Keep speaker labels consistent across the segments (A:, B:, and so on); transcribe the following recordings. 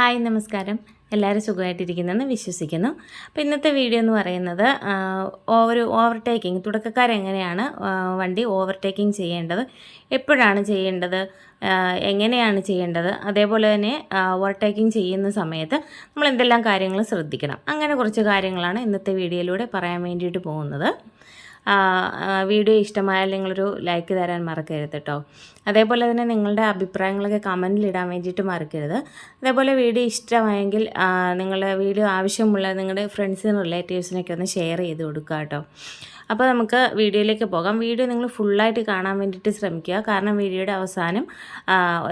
A: Hi നമസ്കാരം. എല്ലാവരും സുഖമായിട്ടിരിക്കുന്നെന്ന് വിശ്വസിക്കുന്നു. അപ്പോൾ ഇന്നത്തെ വീഡിയോ എന്ന് പറയുന്നത് ഒരു ഓവർടേക്കിംഗ് തുടക്കക്കാരെങ്ങനെയാണ് വണ്ടി ഓവർടേക്കിംഗ് ചെയ്യേണ്ടത് എപ്പോഴാണ് ചെയ്യേണ്ടത് എങ്ങനെയാണ് ചെയ്യേണ്ടത് അതേപോലെ തന്നെ ഓവർടേക്കിംഗ് ചെയ്യുന്ന സമയത്ത് നമ്മൾ എന്തെല്ലാം കാര്യങ്ങൾ ശ്രദ്ധിക്കണം. അങ്ങനെ കുറച്ച് കാര്യങ്ങളാണ് ഇന്നത്തെ വീഡിയോയിലൂടെ പറയാൻ വേണ്ടിയിട്ട് പോകുന്നത്. വീഡിയോ ഇഷ്ടമായാൽ നിങ്ങളൊരു ലൈക്ക് തരാൻ മറക്കരുത് കേട്ടോ അതേപോലെ തന്നെ നിങ്ങളുടെ അഭിപ്രായങ്ങളൊക്കെ കമന്റിൽ ഇടാൻ വേണ്ടിയിട്ട് മറക്കരുത്. അതേപോലെ വീഡിയോ ഇഷ്ടമായെങ്കിൽ നിങ്ങളുടെ വീഡിയോ ആവശ്യമുള്ള നിങ്ങളുടെ ഫ്രണ്ട്സിനും റിലേറ്റീവ്സിനൊക്കെ ഒന്ന് ഷെയർ ചെയ്ത് കൊടുക്കുക കേട്ടോ അപ്പോൾ നമുക്ക് വീഡിയോയിലേക്ക് പോകാം. വീഡിയോ നിങ്ങൾ ഫുള്ളായിട്ട് കാണാൻ വേണ്ടിയിട്ട് ശ്രമിക്കുക. കാരണം വീഡിയോയുടെ അവസാനം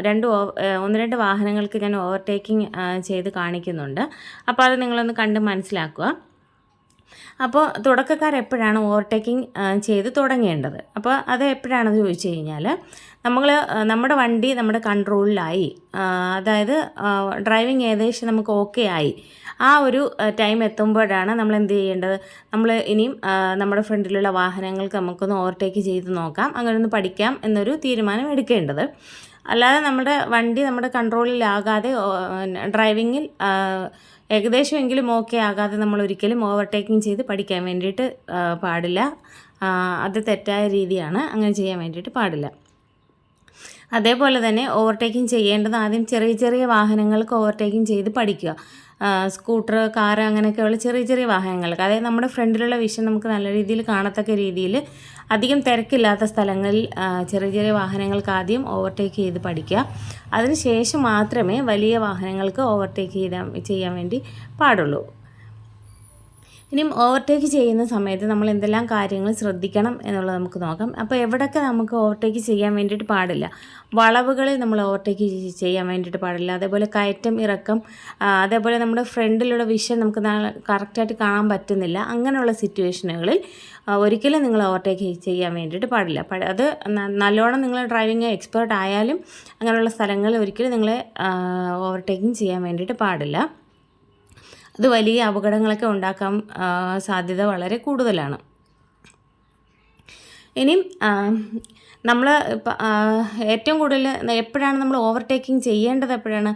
A: രണ്ട് ഒന്ന് രണ്ട് വാഹനങ്ങൾക്ക് ഞാൻ ഓവർടേക്കിംഗ് ചെയ്ത് കാണിക്കുന്നുണ്ട്. അപ്പോൾ അത് നിങ്ങളൊന്ന് കണ്ട് മനസ്സിലാക്കുക. അപ്പോൾ തുടക്കക്കാർ എപ്പോഴാണ് ഓവർടേക്കിംഗ് ചെയ്ത് തുടങ്ങേണ്ടത്? അപ്പോൾ അത് എപ്പോഴാണെന്ന് ചോദിച്ചു കഴിഞ്ഞാൽ നമ്മൾ നമ്മുടെ വണ്ടി നമ്മുടെ കൺട്രോളിലായി അതായത് ഡ്രൈവിംഗ് ഏകദേശം നമുക്ക് ഓക്കെ ആയി. ആ ഒരു ടൈം എത്തുമ്പോഴാണ് നമ്മൾ എന്ത് ചെയ്യേണ്ടത്? നമ്മൾ ഇനിയും നമ്മുടെ ഫ്രണ്ടിലുള്ള വാഹനങ്ങൾക്ക് നമുക്കൊന്ന് ഓവർടേക്ക് ചെയ്ത് നോക്കാം അങ്ങനെ ഒന്ന് പഠിക്കാം എന്നൊരു തീരുമാനം എടുക്കേണ്ടത്. അല്ലാതെ നമ്മുടെ വണ്ടി നമ്മുടെ കൺട്രോളിലാകാതെ ഡ്രൈവിങ്ങിൽ ഏകദേശമെങ്കിലും ഓക്കെ ആകാതെ നമ്മൾ ഒരിക്കലും ഓവർടേക്കിംഗ് ചെയ്ത് പഠിക്കാൻ വേണ്ടിയിട്ട് പാടില്ല. അത് തെറ്റായ രീതിയാണ്. അങ്ങനെ ചെയ്യാൻ വേണ്ടിയിട്ട് പാടില്ല. അതേപോലെ തന്നെ ഓവർടേക്കിംഗ് ചെയ്യേണ്ടത് ആദ്യം ചെറിയ ചെറിയ വാഹനങ്ങൾക്ക് ഓവർടേക്കിംഗ് ചെയ്ത് പഠിക്കുക. സ്കൂട്ടർ കാർ അങ്ങനെയൊക്കെയുള്ള ചെറിയ ചെറിയ വാഹനങ്ങൾക്ക്. അതായത് നമ്മുടെ ഫ്രണ്ടിലുള്ള വിഷൻ നമുക്ക് നല്ല രീതിയിൽ കാണത്തക്ക രീതിയിൽ അധികം തിരക്കില്ലാത്ത സ്ഥലങ്ങളിൽ ചെറിയ ചെറിയ വാഹനങ്ങൾക്ക് ആദ്യം ഓവർടേക്ക് ചെയ്ത് പഠിക്കുക. അതിനുശേഷം മാത്രമേ വലിയ വാഹനങ്ങൾക്ക് ഓവർടേക്ക് ചെയ്താൽ ചെയ്യാൻ വേണ്ടി പാടുള്ളൂ. ഇനിയും ഓവർടേക്ക് ചെയ്യുന്ന സമയത്ത് നമ്മൾ എന്തെല്ലാം കാര്യങ്ങൾ ശ്രദ്ധിക്കണം എന്നുള്ളത് നമുക്ക് നോക്കാം. അപ്പോൾ എവിടെയൊക്കെ നമുക്ക് ഓവർടേക്ക് ചെയ്യാൻ വേണ്ടിയിട്ട് പാടില്ല? വളവുകളിൽ നമ്മൾ ഓവർടേക്ക് ചെയ്യാൻ വേണ്ടിയിട്ട് പാടില്ല. അതേപോലെ കയറ്റം ഇറക്കം അതേപോലെ നമ്മുടെ ഫ്രണ്ടിലുള്ള വിഷൻ നമുക്ക് കറക്റ്റായിട്ട് കാണാൻ പറ്റുന്നില്ല. അങ്ങനെയുള്ള സിറ്റുവേഷനുകളിൽ ഒരിക്കലും നിങ്ങൾ ഓവർടേക്ക് ചെയ്യാൻ വേണ്ടിയിട്ട് പാടില്ല. അത് നല്ലോണം നിങ്ങൾ ഡ്രൈവിംഗ് എക്സ്പേർട്ട് ആയാലും അങ്ങനെയുള്ള സ്ഥലങ്ങളിൽ ഒരിക്കലും നിങ്ങൾ ഓവർടേക്കിംഗ് ചെയ്യാൻ വേണ്ടിയിട്ട് പാടില്ല. അത് വലിയ അപകടങ്ങളൊക്കെ ഉണ്ടാക്കാൻ സാധ്യത വളരെ കൂടുതലാണ്. ഇനിയും നമ്മൾ ഏറ്റവും കൂടുതൽ എപ്പോഴാണ് നമ്മൾ ഓവർടേക്കിംഗ് ചെയ്യേണ്ടത് എപ്പോഴാണ്?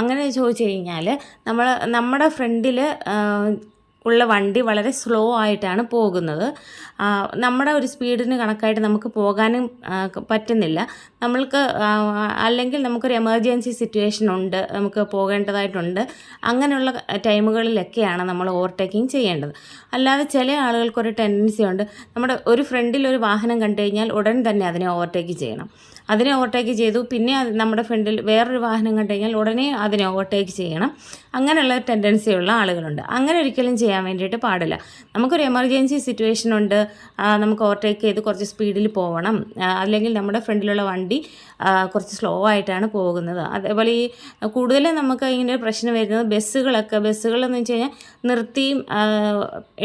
A: അങ്ങനെ ചോദിച്ചു കഴിഞ്ഞാൽ നമ്മൾ നമ്മുടെ ഫ്രണ്ടിൽ ഉള്ള വണ്ടി വളരെ സ്ലോ ആയിട്ടാണ് പോകുന്നത്. നമ്മുടെ ഒരു സ്പീഡിന് കണക്കായിട്ട് നമുക്ക് പോകാനും പറ്റുന്നില്ല. നമ്മൾക്ക് അല്ലെങ്കിൽ നമുക്കൊരു എമർജൻസി സിറ്റുവേഷൻ ഉണ്ട് നമുക്ക് പോകേണ്ടതായിട്ടുണ്ട്. അങ്ങനെയുള്ള ടൈമുകളിലൊക്കെയാണ് നമ്മൾ ഓവർടേക്കിംഗ് ചെയ്യേണ്ടത്. അല്ലാതെ ചില ആളുകൾക്കൊരു ടെൻഡൻസി ഉണ്ട്. നമ്മുടെ ഒരു ഫ്രണ്ടിൽ ഒരു വാഹനം കണ്ടു കഴിഞ്ഞാൽ ഉടൻ തന്നെ അതിനെ ഓവർടേക്ക് ചെയ്യണം. അതിനെ ഓവർടേക്ക് ചെയ്തു പിന്നെ നമ്മുടെ ഫ്രണ്ടിൽ വേറൊരു വാഹനം കണ്ടു കഴിഞ്ഞാൽ ഉടനെ അതിനെ ഓവർടേക്ക് ചെയ്യണം. അങ്ങനെയുള്ള ടെൻഡൻസി ഉള്ള ആളുകളുണ്ട്. അങ്ങനെ ഒരിക്കലും ചെയ്യാൻ വേണ്ടിയിട്ട് പാടില്ല. നമുക്കൊരു എമർജൻസി സിറ്റുവേഷൻ ഉണ്ട്. നമുക്ക് ഓവർടേക്ക് ചെയ്ത് കുറച്ച് സ്പീഡിൽ പോകണം അല്ലെങ്കിൽ നമ്മുടെ ഫ്രണ്ടിലുള്ള വണ്ടി കുറച്ച് സ്ലോ ആയിട്ടാണ് പോകുന്നത്. അതേപോലെ ഈ കൂടുതലും നമുക്ക് ഇങ്ങനെ ഒരു പ്രശ്നം വരുന്നത് ബസ്സുകളൊക്കെ ബസ്സുകളെന്ന് വെച്ച് കഴിഞ്ഞാൽ നിർത്തിയും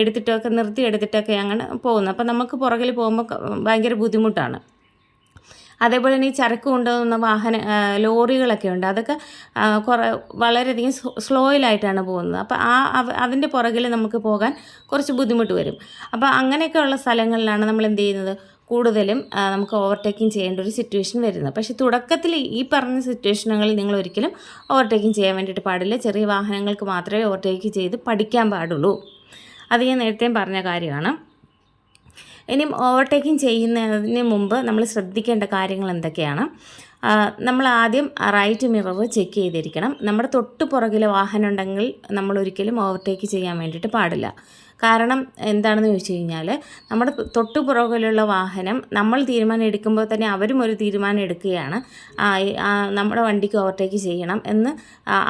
A: എടുത്തിട്ടൊക്കെ നിർത്തി എടുത്തിട്ടൊക്കെ അങ്ങനെ പോകുന്നു അപ്പോൾ നമുക്ക് പുറകിൽ പോകുമ്പോൾ ഭയങ്കര ബുദ്ധിമുട്ടാണ്. അതേപോലെ തന്നെ ഈ ചരക്ക് കൊണ്ടുപോകുന്ന വാഹന ലോറികളൊക്കെ ഉണ്ട്. അതൊക്കെ കുറേ വളരെയധികം സ്ലോ- സ്ലോയിലായിട്ടാണ് പോകുന്നത്. അപ്പോൾ ആ അതിന്റെ പുറകിൽ നമുക്ക് പോകാൻ കുറച്ച് ബുദ്ധിമുട്ട് വരും. അപ്പോൾ അങ്ങനെയൊക്കെയുള്ള സ്ഥലങ്ങളിലാണ് നമ്മൾ എന്ത് ചെയ്യുന്നത്? കൂടുതലും നമുക്ക് ഓവർടേക്കിംഗ് ചെയ്യേണ്ട ഒരു സിറ്റുവേഷൻ വരുന്നത്. പക്ഷേ തുടക്കത്തിൽ ഈ പറഞ്ഞ സിറ്റുവേഷനുകളിൽ നിങ്ങൾ ഒരിക്കലും ഓവർടേക്കിംഗ് ചെയ്യാൻ വേണ്ടിയിട്ട് പാടില്ല. ചെറിയ വാഹനങ്ങൾക്ക് മാത്രമേ ഓവർടേക്ക് ചെയ്ത് പഠിക്കാൻ പാടുള്ളൂ. അത് ഞാൻ നേരത്തെയും പറഞ്ഞ കാര്യമാണ്. ഇനിയും ഓവർടേക്കിംഗ് ചെയ്യുന്നതിന് മുമ്പ് നമ്മൾ ശ്രദ്ധിക്കേണ്ട കാര്യങ്ങൾ എന്തൊക്കെയാണ്? നമ്മൾ ആദ്യം റൈറ്റ് മിറർ ചെക്ക് ചെയ്തിരിക്കണം. നമ്മുടെ തൊട്ട് പുറകിലെ വാഹനം ഉണ്ടെങ്കിൽ നമ്മൾ ഒരിക്കലും ഓവർടേക്ക് ചെയ്യാൻ വേണ്ടിയിട്ട് പാടില്ല. കാരണം എന്താണെന്ന് ചോദിച്ചു കഴിഞ്ഞാൽ നമ്മുടെ തൊട്ടു പുറകിലുള്ള വാഹനം നമ്മൾ തീരുമാനം എടുക്കുമ്പോൾ തന്നെ അവരും ഒരു തീരുമാനം എടുക്കുകയാണ്. നമ്മുടെ വണ്ടിക്ക് ഓവർടേക്ക് ചെയ്യണം എന്ന്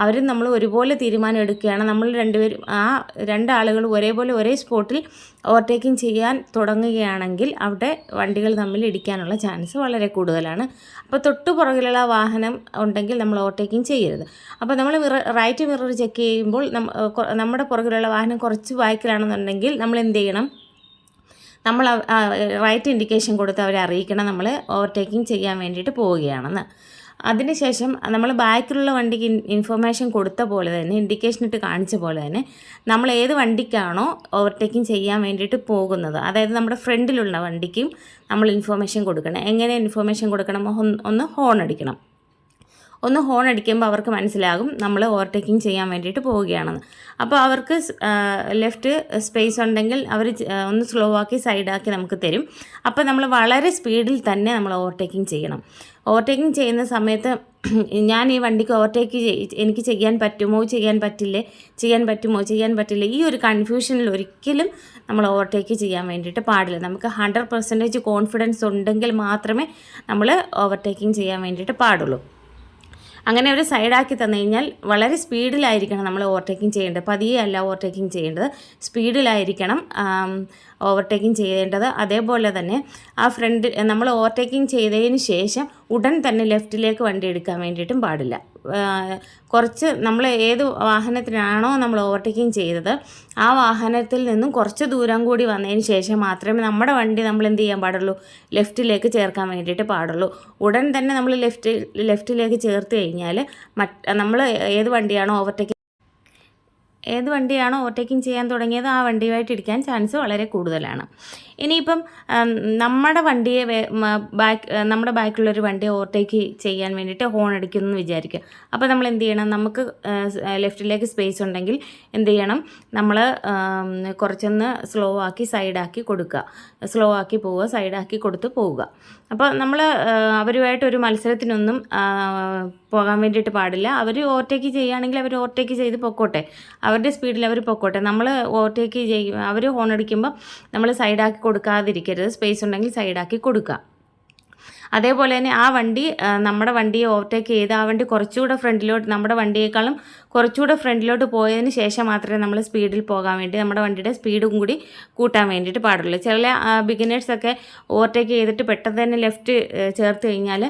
A: അവരും നമ്മൾ ഒരുപോലെ തീരുമാനം എടുക്കുകയാണ്. നമ്മൾ രണ്ടുപേരും ആ രണ്ടാളുകൾ ഒരേപോലെ ഒരേ സ്പോട്ടിൽ ഓവർടേക്കിംഗ് ചെയ്യാൻ തുടങ്ങുകയാണെങ്കിൽ അവിടെ വണ്ടികൾ തമ്മിൽ ഇടിക്കാനുള്ള ചാൻസ് വളരെ കൂടുതലാണ്. അപ്പോൾ തൊട്ടു പുറകിലുള്ള വാഹനം ഉണ്ടെങ്കിൽ നമ്മൾ ഓവർടേക്കിംഗ് ചെയ്യരുത്. അപ്പോൾ നമ്മൾ റൈറ്റ് മിറർ ചെക്ക് ചെയ്യുമ്പോൾ നമ്മുടെ പുറകിലുള്ള വാഹനം കുറച്ച് ബാക്കിലാണെന്നുണ്ടെങ്കിൽ നമ്മൾ എന്ത് ചെയ്യണം നമ്മൾ റൈറ്റ് ഇൻഡിക്കേഷൻ കൊടുത്ത് അവരെ അറിയിക്കണം. നമ്മൾ ഓവർടേക്കിംഗ് ചെയ്യാൻ വേണ്ടിയിട്ട് പോവുകയാണെന്ന്. അതിനുശേഷം നമ്മൾ ബാക്കിലുള്ള വണ്ടിക്ക് ഇൻഫർമേഷൻ കൊടുത്ത പോലെ തന്നെ ഇൻഡിക്കേഷൻ ഇട്ട് കാണിച്ച പോലെ തന്നെ നമ്മൾ ഏത് വണ്ടിക്കാണോ ഓവർടേക്കിംഗ് ചെയ്യാൻ വേണ്ടിയിട്ട് പോകുന്നത്. അതായത് നമ്മുടെ ഫ്രണ്ടിലുള്ള വണ്ടിക്കും നമ്മൾ ഇൻഫർമേഷൻ കൊടുക്കണം. എങ്ങനെ ഇൻഫർമേഷൻ കൊടുക്കണം? ഒന്ന് ഹോൺ അടിക്കണം. ഒന്ന് ഹോൺ അടിക്കുമ്പോൾ അവർക്ക് മനസ്സിലാകും നമ്മൾ ഓവർടേക്കിംഗ് ചെയ്യാൻ വേണ്ടിയിട്ട് പോവുകയാണെന്ന്. അപ്പോൾ അവർക്ക് ലെഫ്റ്റ് സ്പേസ് ഉണ്ടെങ്കിൽ അവർ ഒന്ന് സ്ലോ ആക്കി സൈഡാക്കി നമുക്ക് തരും. അപ്പോൾ നമ്മൾ വളരെ സ്പീഡിൽ തന്നെ നമ്മൾ ഓവർടേക്കിംഗ് ചെയ്യണം. ഓവർടേക്കിംഗ് ചെയ്യുന്ന സമയത്ത് ഞാൻ ഈ വണ്ടിക്ക് ഓവർടേക്ക് എനിക്ക് ചെയ്യാൻ പറ്റുമോ ചെയ്യാൻ പറ്റില്ലേ ചെയ്യാൻ പറ്റുമോ ചെയ്യാൻ പറ്റില്ല ഈ ഒരു കൺഫ്യൂഷനിൽ ഒരിക്കലും നമ്മൾ ഓവർടേക്ക് ചെയ്യാൻ വേണ്ടിയിട്ട് പാടില്ല. നമുക്ക് ഹൺഡ്രഡ് പെർസെന്റേജ് കോൺഫിഡൻസ് ഉണ്ടെങ്കിൽ മാത്രമേ നമ്മൾ ഓവർടേക്കിംഗ് ചെയ്യാൻ വേണ്ടിയിട്ട് പാടുള്ളൂ. അങ്ങനെ അവർ സൈഡാക്കി തന്നു കഴിഞ്ഞാൽ വളരെ സ്പീഡിലായിരിക്കണം നമ്മൾ ഓവർടേക്കിംഗ് ചെയ്യേണ്ടത്. പതിയെ അല്ല ഓവർടേക്കിംഗ് ചെയ്യേണ്ടത്. സ്പീഡിലായിരിക്കണം ഓവർടേക്കിംഗ് ചെയ്യേണ്ടത്. അതേപോലെ തന്നെ ആ ഫ്രണ്ട് നമ്മൾ ഓവർടേക്കിംഗ് ചെയ്തതിന് ശേഷം ഉടൻ തന്നെ ലെഫ്റ്റിലേക്ക് വണ്ടി എടുക്കാൻ വേണ്ടിയിട്ടും പാടില്ല. കുറച്ച് നമ്മൾ ഏത് വാഹനത്തിനാണോ നമ്മൾ ഓവർടേക്കിംഗ് ചെയ്തത് ആ വാഹനത്തിൽ നിന്നും കുറച്ച് ദൂരം കൂടി വന്നതിന് ശേഷം മാത്രമേ നമ്മുടെ വണ്ടി നമ്മൾ എന്ത് ചെയ്യാൻ പാടുള്ളൂ? ലെഫ്റ്റിലേക്ക് ചേർക്കാൻ വേണ്ടിയിട്ട് പാടുള്ളൂ. ഉടൻ തന്നെ നമ്മൾ ലെഫ്റ്റ് ലെഫ്റ്റിലേക്ക് ചേർത്ത് കഴിഞ്ഞാൽ മറ്റ് നമ്മൾ ഏത് വണ്ടിയാണോ ഓവർടേക്ക് ഏത് വണ്ടിയാണോ ഓവർടേക്കിംഗ് ചെയ്യാൻ തുടങ്ങിയത് ആ വണ്ടിയുമായിട്ട് ഇടിക്കാൻ ചാൻസ് വളരെ കൂടുതലാണ്. ഇനിയിപ്പം നമ്മുടെ വണ്ടിയെ ബാക്ക് നമ്മുടെ ബാക്കിലുള്ളൊരു വണ്ടിയെ ഓവർടേക്ക് ചെയ്യാൻ വേണ്ടിയിട്ട് ഹോൺ അടിക്കുന്നു എന്ന് വിചാരിക്കുക. അപ്പോൾ നമ്മൾ എന്ത് ചെയ്യണം? നമുക്ക് ലെഫ്റ്റിലേക്ക് സ്പേസ് ഉണ്ടെങ്കിൽ എന്ത് ചെയ്യണം? നമ്മൾ കുറച്ചൊന്ന് സ്ലോ ആക്കി സൈഡാക്കി കൊടുക്കുക. സ്ലോ ആക്കി പോവുക സൈഡാക്കി കൊടുത്ത് പോവുക. അപ്പോൾ നമ്മൾ അവരുമായിട്ടൊരു മത്സരത്തിനൊന്നും പോകാൻ വേണ്ടിയിട്ട് പാടില്ല. അവർ ഓവർടേക്ക് ചെയ്യുകയാണെങ്കിൽ അവർ ഓവർടേക്ക് ചെയ്ത് പൊക്കോട്ടെ. അവരുടെ സ്പീഡിൽ അവർ പൊക്കോട്ടെ. നമ്മൾ ഓവർടേക്ക് ചെയ്യും അവർ ഹോൺ അടിക്കുമ്പോൾ നമ്മൾ സൈഡാക്കി കൊടുക്കാതിരിക്കരുത്. സ്പേസ് ഉണ്ടെങ്കിൽ സൈഡാക്കി കൊടുക്കുക. അതേപോലെ തന്നെ ആ വണ്ടി നമ്മുടെ വണ്ടിയെ ഓവർടേക്ക് ചെയ്ത് ആ വണ്ടി കുറച്ചുകൂടെ ഫ്രണ്ടിലോട്ട് നമ്മുടെ വണ്ടിയേക്കാളും കുറച്ചുകൂടെ ഫ്രണ്ടിലോട്ട് പോയതിന് ശേഷം മാത്രമേ നമ്മൾ സ്പീഡിൽ പോകാൻ വേണ്ടി നമ്മുടെ വണ്ടിയുടെ സ്പീഡും കൂടി കൂട്ടാൻ വേണ്ടിയിട്ട് പാടുള്ളൂ. ചില ബിഗിനേഴ്സൊക്കെ ഓവർടേക്ക് ചെയ്തിട്ട് പെട്ടെന്ന് തന്നെ ലെഫ്റ്റ് ചേർത്ത് കഴിഞ്ഞാൽ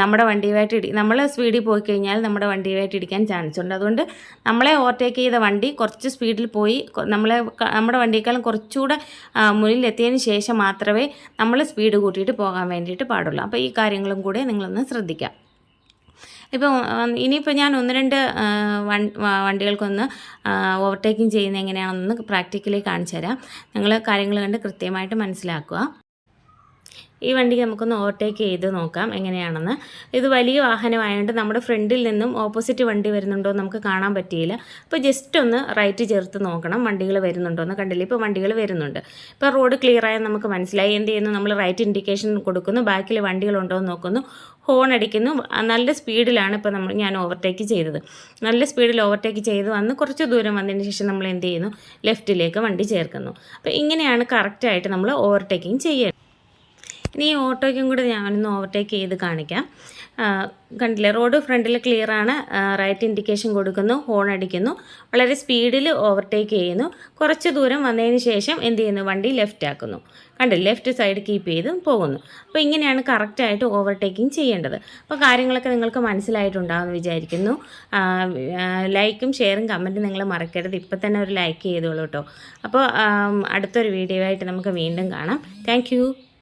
A: നമ്മുടെ വണ്ടിയുമായിട്ട് ഇടി നമ്മൾ സ്പീഡിൽ പോയി കഴിഞ്ഞാൽ നമ്മുടെ വണ്ടിയുമായിട്ട് ഇടിക്കാൻ ചാൻസ് ഉണ്ട്. അതുകൊണ്ട് നമ്മളെ ഓവർടേക്ക് ചെയ്ത വണ്ടി കുറച്ച് സ്പീഡിൽ പോയി നമ്മളെ നമ്മുടെ വണ്ടിയേക്കാളും കുറച്ചുകൂടെ മുന്നിൽ മുന്നിലെത്തിയതിന് ശേഷം മാത്രമേ നമ്മൾ സ്പീഡ് കൂട്ടിയിട്ട് പോകാൻ വേണ്ടിയിട്ട് പാടുള്ളൂ. അപ്പോൾ ഈ കാര്യങ്ങളും കൂടെ നിങ്ങളൊന്ന് ശ്രദ്ധിക്കാം. ഇപ്പോൾ ഇനിയിപ്പോൾ ഞാൻ ഒന്ന് രണ്ട് വണ്ടികൾക്കൊന്ന് ഓവർടേക്കിംഗ് ചെയ്യുന്ന എങ്ങനെയാണെന്ന് പ്രാക്ടിക്കലി കാണിച്ചു തരാം നിങ്ങൾ കാര്യങ്ങൾ കണ്ട് കൃത്യമായിട്ട് മനസ്സിലാക്കുക. ഈ വണ്ടി നമുക്കൊന്ന് ഓവർടേക്ക് ചെയ്ത് നോക്കാം എങ്ങനെയാണെന്ന്. ഇത് വലിയ വാഹനമായതുകൊണ്ട് നമ്മുടെ ഫ്രണ്ടിൽ നിന്നും ഓപ്പോസിറ്റ് വണ്ടി വരുന്നുണ്ടോ നമുക്ക് കാണാൻ പറ്റിയില്ല. അപ്പോൾ ജസ്റ്റ് ഒന്ന് റൈറ്റ് ചേർത്ത് നോക്കണം വണ്ടികൾ വരുന്നുണ്ടോ എന്ന് കണ്ടില്ല? ഇപ്പോൾ വണ്ടികൾ വരുന്നുണ്ട്. ഇപ്പോൾ റോഡ് ക്ലിയർ ആയാൽ നമുക്ക് മനസ്സിലായി. എന്ത് ചെയ്യുന്നു? നമ്മൾ റൈറ്റ് ഇൻഡിക്കേഷൻ കൊടുക്കുന്നു. ബാക്കിൽ വണ്ടികളുണ്ടോ എന്ന് നോക്കുന്നു. ഹോൺ അടിക്കുന്നു. നല്ല സ്പീഡിലാണ് ഇപ്പോൾ നമ്മൾ ഞാൻ ഓവർടേക്ക് ചെയ്തത്. നല്ല സ്പീഡിൽ ഓവർടേക്ക് ചെയ്ത് വന്ന് കുറച്ച് ദൂരം വന്നതിന് ശേഷം നമ്മൾ എന്ത് ചെയ്യുന്നു? ലെഫ്റ്റിലേക്ക് വണ്ടി ചേർക്കുന്നു. അപ്പോൾ ഇങ്ങനെയാണ് കറക്റ്റായിട്ട് നമ്മൾ ഓവർടേക്കിംഗ് ചെയ്യുക ഇനി ഈ ഓട്ടോയ്ക്കും കൂടി ഞാനൊന്ന് ഓവർടേക്ക് ചെയ്ത് കാണിക്കാം. കണ്ടില്ലേ റോഡ് ഫ്രണ്ടിൽ ക്ലിയർ ആണ്. റൈറ്റ് ഇൻഡിക്കേഷൻ കൊടുക്കുന്നു ഹോൺ അടിക്കുന്നു. വളരെ സ്പീഡിൽ ഓവർടേക്ക് ചെയ്യുന്നു. കുറച്ച് ദൂരം വന്നതിന് ശേഷം എന്ത് ചെയ്യുന്നു? വണ്ടി ലെഫ്റ്റ് ആക്കുന്നു. കണ്ടില്ലേ ലെഫ്റ്റ് സൈഡ് കീപ്പ് ചെയ്ത് പോകുന്നു. അപ്പോൾ ഇങ്ങനെയാണ് കറക്റ്റായിട്ട് ഓവർടേക്കിംഗ് ചെയ്യേണ്ടത്. അപ്പോൾ കാര്യങ്ങളൊക്കെ നിങ്ങൾക്ക് മനസ്സിലായിട്ടുണ്ടാകുമെന്ന് വിചാരിക്കുന്നു. ലൈക്കും ഷെയറും കമന്റും നിങ്ങൾ മറക്കരുത്. ഇപ്പം തന്നെ ഒരു ലൈക്ക് ചെയ്തോളൂ കേട്ടോ. അപ്പോൾ അടുത്തൊരു വീഡിയോ ആയിട്ട് നമുക്ക് വീണ്ടും കാണാം. താങ്ക്